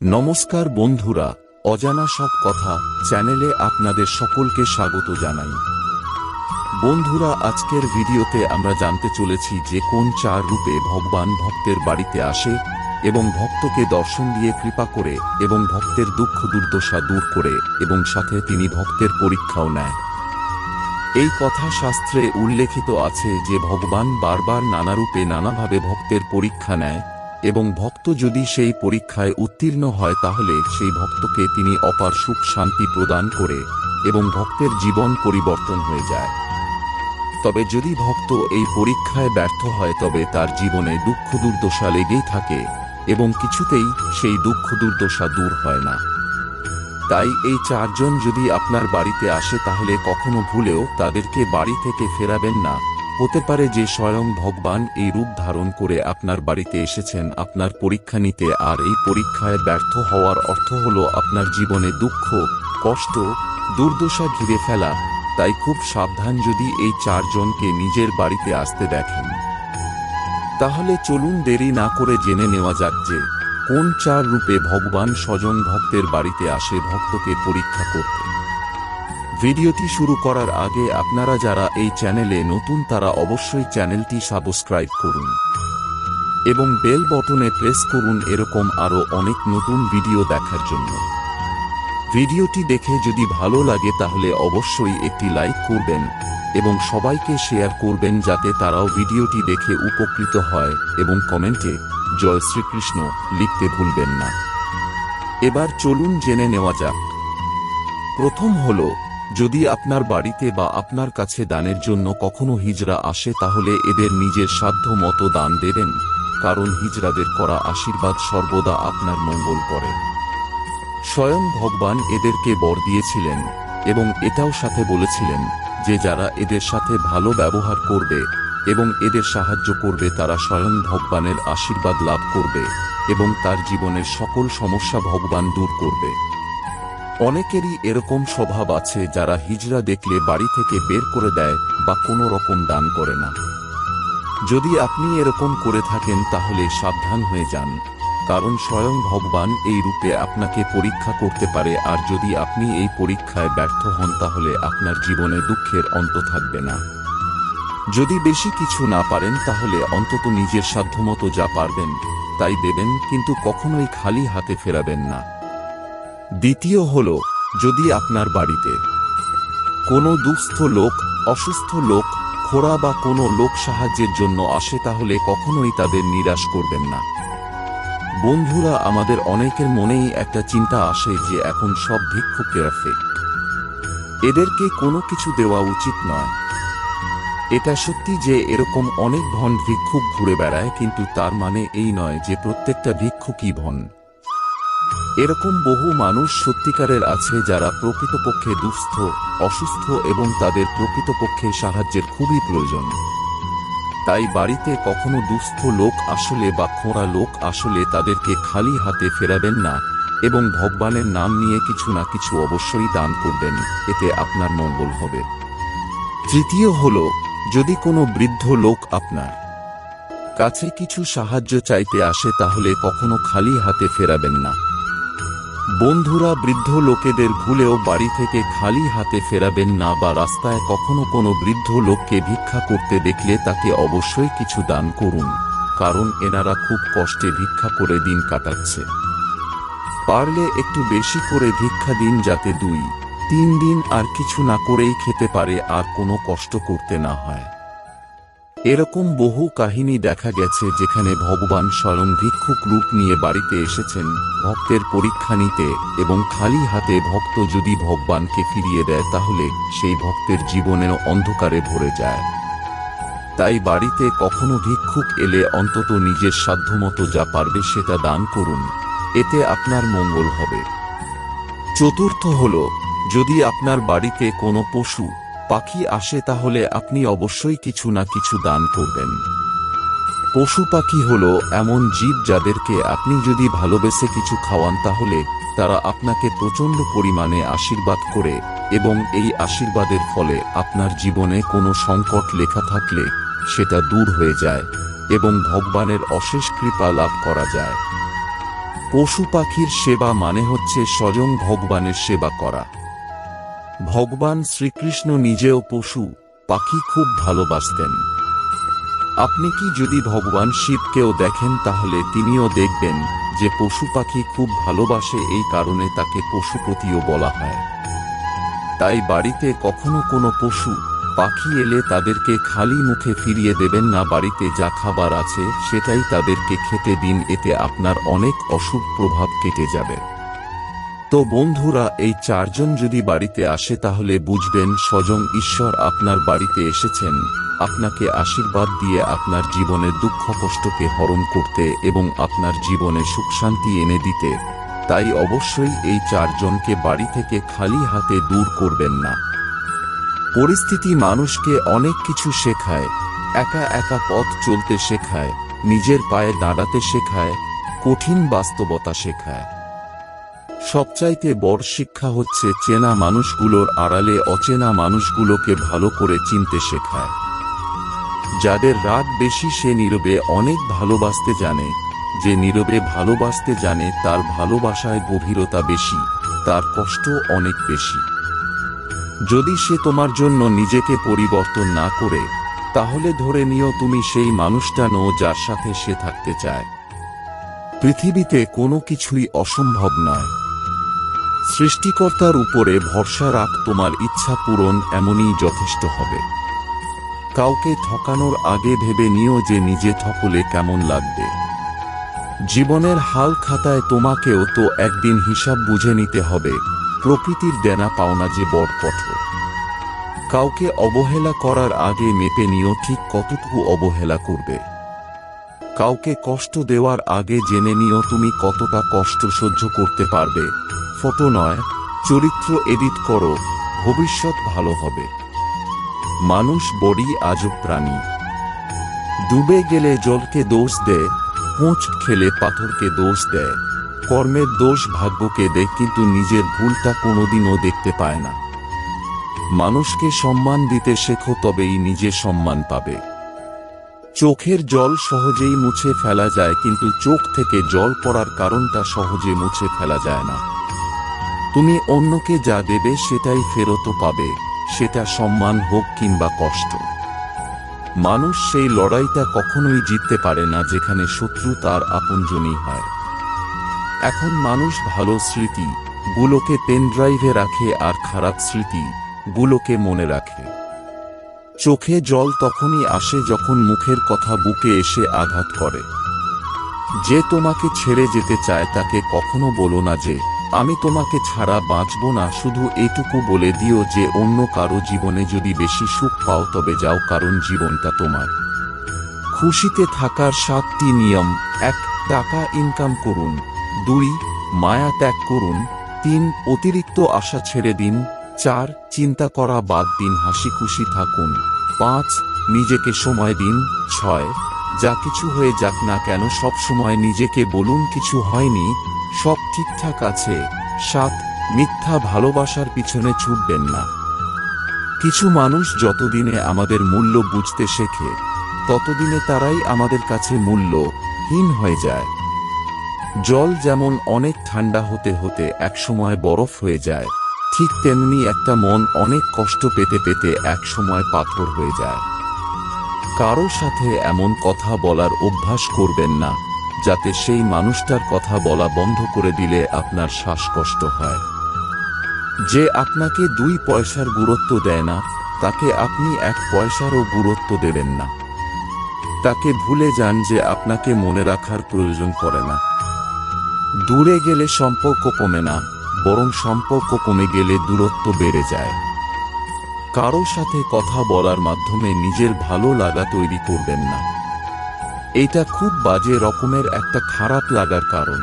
নমস্কার বন্ধুরা, অজানা সব কথা চ্যানেলে আপনাদের সকলকে স্বাগত জানাই। বন্ধুরা, আজকের ভিডিওতে আমরা জানতে চলেছি যে কোন চার রূপে ভগবান ভক্তের বাড়িতে আসে এবং ভক্তকে দর্শন দিয়ে কৃপা করে এবং ভক্তের দুঃখ দুর্দশা দূর করে এবং সাথে তিনি ভক্তের পরীক্ষাও নেয়। এই কথা শাস্ত্রে উল্লেখিত আছে যে ভগবান বারবার নানা রূপে নানাভাবে ভক্তের পরীক্ষা নেয় এবং ভক্ত যদি সেই পরীক্ষায় উত্তীর্ণ হয় তাহলে সেই ভক্তকে তিনি অপার সুখ শান্তি প্রদান করে এবং ভক্তের জীবন পরিবর্তন হয়ে যায়। তবে যদি ভক্ত এই পরীক্ষায় ব্যর্থ হয় তবে তার জীবনে দুঃখ দুর্দশা লেগেই থাকে এবং কিছুতেই সেই দুঃখ দুর্দশা দূর হয় না। তাই এই চারজন যদি আপনার বাড়িতে আসে তাহলে কখনো ভুলেও তাদেরকে বাড়ি থেকে ফেরাবেন না। হতে পারে যে স্বয়ং ভগবান এই রূপ ধারণ করে আপনার বাড়িতে এসেছেন, আপনার পরীক্ষা নিতে, আর এই পরীক্ষায় ব্যর্থ হওয়ার অর্থ হল আপনার জীবনে দুঃখ, কষ্ট, দুর্দশা ঘিরে ফেলা। তাই খুব সাবধান যদি এই চারজনকে নিজের বাড়িতে আসতে দেখেন। তাহলে চলুন দেরি না করে জেনে নেওয়া যাক যে কোন চার রূপে ভগবান স্বজন ভক্তের বাড়িতে আসে ভক্তকে পরীক্ষা করতে। ভিডিওটি শুরু করার আগে আপনারা যারা এই চ্যানেলে নতুন তারা অবশ্যই চ্যানেলটি সাবস্ক্রাইব করুন। এবং বেল বটনে প্রেস করুন এরকম আরও অনেক নতুন ভিডিও দেখার জন্য। ভিডিওটি দেখে যদি ভালো লাগে তাহলে অবশ্যই একটি লাইক করবেন এবং সবাইকে শেয়ার করবেন যাতে তারাও ভিডিওটি দেখে উপকৃত হয় এবং কমেন্টে জয় শ্রীকৃষ্ণ লিখতে ভুলবেন না। এবার চলুন জেনে নেওয়া যাক। প্রথম হল যদি আপনার বাড়িতে বা আপনার কাছে দানের জন্য কখনো হিজরা আসে তাহলে এদের নিজের সাধ্য মতো দান দেবেন, কারণ হিজরাদের করা আশীর্বাদ সর্বদা আপনার মঙ্গল করে। স্বয়ং ভগবান এদেরকে বর দিয়েছিলেন, এবং এটাও সাথে বলেছিলেন যে যারা এদের সাথে ভালো ব্যবহার করবে এবং এদের সাহায্য করবে তারা স্বয়ং ভগবানের আশীর্বাদ লাভ করবে এবং তার জীবনের সকল সমস্যা ভগবান দূর করবে। অনেকেরই এরকম স্বভাব আছে যারা হিজরা দেখলে বাড়ি থেকে বের করে দেয় বা কোনো রকম দান করে না। যদি আপনি এরকম করে থাকেন তাহলে সাবধান হয়ে যান, কারণ স্বয়ং ভগবান এই রূপে আপনাকে পরীক্ষা করতে পারে আর যদি আপনি এই পরীক্ষায় ব্যর্থ হন তাহলে আপনার জীবনে দুঃখের অন্ত থাকবে না। যদি বেশি কিছু না পারেন তাহলে অন্তত নিজের সাধ্যমতো যা পারবেন তাই দেবেন, কিন্তু কখনোই খালি হাতে ফেরাবেন না। দ্বিতীয় হল, যদি আপনার বাড়িতে কোনো দুস্থ লোক, অসুস্থ লোক, খোড়া বা কোনো লোক সাহায্যের জন্য আসে, তাহলে কখনোই তাদের নিরাশ করবেন না। বন্ধুরা, আমাদের অনেকের মনেই একটা চিন্তা আসে যে এখন সব ভিক্ষুকেরা ফেক। এদেরকে কোনো কিছু দেওয়া উচিত নয়। এটা সত্যি যে এরকম অনেক ভন ভিক্ষুক ঘুরে বেড়ায়, কিন্তু তার মানে এই নয় যে প্রত্যেকটা ভিক্ষুকই ভন এরকম বহু মানুষ সত্যিকারের আছে যারা প্রকৃতপক্ষে দুস্থ, অসুস্থ এবং তাদের প্রকৃতপক্ষে সাহায্যের খুবই প্রয়োজন। তাই বাড়িতে কখনো দুস্থ লোক আসলে বা খোঁড়া লোক আসলে তাদেরকে খালি হাতে ফেরাবেন না এবং ভগবানের নাম নিয়ে কিছু না কিছু অবশ্যই দান করবেন, এতে আপনার মঙ্গল হবে। তৃতীয় হল, যদি কোনো বৃদ্ধ লোক আপনার কাছে কিছু সাহায্য চাইতে আসে তাহলে কখনো খালি হাতে ফেরাবেন না। বন্ধুরা বৃদ্ধ লোকেদের ভুলেও বাড়ি থেকে খালি হাতে ফেরাবেন না বা রাস্তায় কখনো কোনো বৃদ্ধ লোককে ভিক্ষা করতে দেখলে তাকে অবশ্যই কিছু দান করুন, কারণ এনারা খুব কষ্টে ভিক্ষা করে দিন কাটাচ্ছে। পারলে একটু বেশি করে ভিক্ষা দিন যাতে দুই, তিন দিন আর কিছু না করেই খেতে পারে আর কোনো কষ্ট করতে না হয়। এরকম বহু কাহিনী দেখা গেছে যেখানে ভগবান স্বয়ং ভিক্ষুক রূপ নিয়ে বাড়িতে এসেছেন, ভক্তের পরীক্ষা নিতে এবং খালি হাতে ভক্ত যদি ভগবানকে ফিরিয়ে দেয় তাহলে সেই ভক্তের জীবনেও অন্ধকারে ভরে যায়। তাই বাড়িতে কখনো ভিক্ষুক এলে অন্তত নিজের সাধ্যমতো যা পারবে সেটা দান করুন, এতে আপনার মঙ্গল হবে। চতুর্থ হল, যদি আপনার বাড়িতে কোনো পশু পাখি আসে তাহলে আপনি অবশ্যই কিছু না কিছু দান করবেন। পশু পাখি হল এমন জীব যাদেরকে আপনি যদি ভালোবেসে কিছু খাওয়ান তাহলে তারা আপনাকে প্রচণ্ড পরিমাণে আশীর্বাদ করে এবং এই আশীর্বাদের ফলে আপনার জীবনে কোনো সংকট লেখা থাকলে সেটা দূর হয়ে যায় এবং ভগবানের অশেষ কৃপা লাভ করা যায়। পশু পাখির সেবা মানে হচ্ছে স্বয়ং ভগবানের সেবা করা। ভগবান শ্রীকৃষ্ণ নিজেও পশু, পাখি খুব ভালোবাসতেন। আপনি কি যদি ভগবান শিবকেও দেখেন তাহলে তিনিও দেখবেন যে পশু পাখি খুব ভালোবাসে এই কারণে তাকে পশুপতিও বলা হয়। তাই বাড়িতে কখনো কোনো পশু, পাখি এলে তাদেরকে খালি মুখে ফিরিয়ে দেবেন না, বাড়িতে যা খাবার আছে সেটাই তাদেরকে খেতে দিন, এতে আপনার অনেক অশুভ প্রভাব কেটে যাবে। তো বন্ধুরা, এই চারজন যদি বাড়িতে আসে তাহলে বুঝবেন স্বজন ঈশ্বর আপনার বাড়িতে এসেছেন। আপনাকে আশীর্বাদ দিয়ে আপনার জীবনের দুঃখ কষ্টকে হরণ করতে এবং আপনার জীবনে সুখ শান্তি এনে দিতে। তাই অবশ্যই এই চারজনকে বাড়ি থেকে খালি হাতে দূর করবেন না। পরিস্থিতি মানুষকে অনেক কিছু শেখায়। একা একা পথ চলতে শেখায়, নিজের পায়ে দাঁড়াতে শেখায়, কঠিন বাস্তবতা শেখায়। সবচাইতে বড় শিক্ষা হচ্ছে চেনা মানুষগুলোর আড়ালে অচেনা মানুষগুলোকে ভালো করে চিনতে শেখায়। যাদের রাগ বেশি সে নীরবে অনেক ভালোবাসতে জানে। যে নীরবে ভালোবাসতে জানে তার ভালোবাসায় গভীরতা বেশি, তার কষ্ট অনেক বেশি। যদি সে তোমার জন্য নিজেকে পরিবর্তন না করে, তাহলে ধরে নিও তুমি সেই মানুষটা নো যার সাথে সে থাকতে চায়। পৃথিবীতে কোনো কিছুই অসম্ভব নয়। সৃষ্টিকর্তার উপরে ভরসা রাখ, তোমার ইচ্ছা পূরণ এমনই যথেষ্ট হবে। কাউকে ঠকানোর আগে ভেবে নিও যে নিজে ঠকলে কেমন লাগবে। জীবনের হাল খাতায় তোমাকেও তো একদিন হিসাব বুঝে নিতে হবে, প্রকৃতির দেনা পাওনা যে বড় কঠোর কাউকে অবহেলা করার আগে মেপে নিও ঠিক কতটুকু অবহেলা করবে। কাউকে কষ্ট দেওয়ার আগে জেনে নিও তুমি কতটা কষ্ট সহ্য করতে পারবে। ফটো নয়, চরিত্র এডিট করো, ভবিষ্যৎ ভালো হবে। মানুষ বড়ি আজব প্রাণী। ডুবে গেলে জলকে দোষ দেয়, পোঁচ খেলে পাথরকে দোষ দেয়। কর্মের দোষ ভাগ্যকে দেয়, কিন্তু নিজের ভুলটা কোনোদিনও দেখতে পায় না। মানুষকে সম্মান দিতে শেখো, তবেই নিজে সম্মান পাবে। চোখের জল সহজেই মুছে ফেলা যায়, কিন্তু চোখ থেকে জল পড়ার কারণটা সহজে মুছে ফেলা যায় না। তুমি অন্যকে যা দেবে সেটাই ফেরত পাবে, সেটা সম্মান হোক কিংবা কষ্ট। মানুষ সেই লড়াইটা কখনোই জিততে পারে না, যেখানে শত্রু তার আপনজনই হয়। এখন মানুষ ভালো স্মৃতি, গুলোকে পেন ড্রাইভে রাখে আর খারাপ স্মৃতি, গুলোকে মনে রাখে। চোখে জল তখনই আসে যখন মুখের কথা বুকে এসে আঘাত করে। যে তোমাকে ছেড়ে যেতে চায় তাকে কখনো বলো না যে, আমি তোমাকে ছাড়া বাঁচব না, শুধু এটুকু বলে দিও যে অন্য কারও জীবনে যদি বেশি সুখ পাও তবে যাও কারণ জীবনটা তোমার। খুশিতে থাকার সাতটি নিয়ম। এক, টাকা ইনকাম করুন। দুই, মায়া ত্যাগ করুন। তিন, অতিরিক্ত আশা ছেড়ে দিন। চার, চিন্তা করা বাদ দিন, হাসি খুশি থাকুন। পাঁচ, নিজেকে সময় দিন। ছয়, যা কিছু হয়ে যাক না কেন, সব সময় নিজেকে বলুন, কিছু হয়নি, সব ঠিকঠাক আছে। সাত, মিথ্যা ভালোবাসার পিছনে ছুটবেন না। কিছু মানুষ যতদিনে আমাদের মূল্য বুঝতে শেখে, ততদিনে তারাই আমাদের কাছে মূল্যহীন হয়ে যায়। জল যেমন অনেক ঠান্ডা হতে হতে একসময় বরফ হয়ে যায়। ঠিক তেমনি একটা মন অনেক কষ্ট পেতে পেতে একসময় পাথর হয়ে যায়। কারও সাথে এমন কথা বলার অভ্যাস করবেন না, যাতে সেই মানুষটার কথা বলা বন্ধ করে দিলে আপনার শ্বাসকষ্ট হয়। যে আপনাকে দুই পয়সার গুরুত্ব দেয় না, তাকে আপনি এক পয়সারও গুরুত্ব দেবেন না। তাকে ভুলে যান যে আপনাকে মনে রাখার প্রয়োজন পড়ে না। দূরে গেলে সম্পর্ক কমে না। বরং সম্পর্ক কমে গেলে দূরত্ব বেড়ে যায়। কারও সাথে কথা বলার মাধ্যমে নিজের ভালো লাগা তৈরি করবেন না। এটা খুব বাজে রকমের একটা খারাপ লাগার কারণ।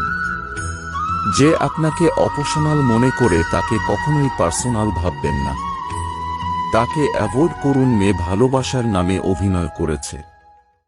যে আপনাকে অপশনাল মনে করে তাকে কখনোই পার্সোনাল ভাববেন না। তাকে অ্যাভয়েড করুন মেয়ে ভালোবাসার নামে অভিনয় করেছে।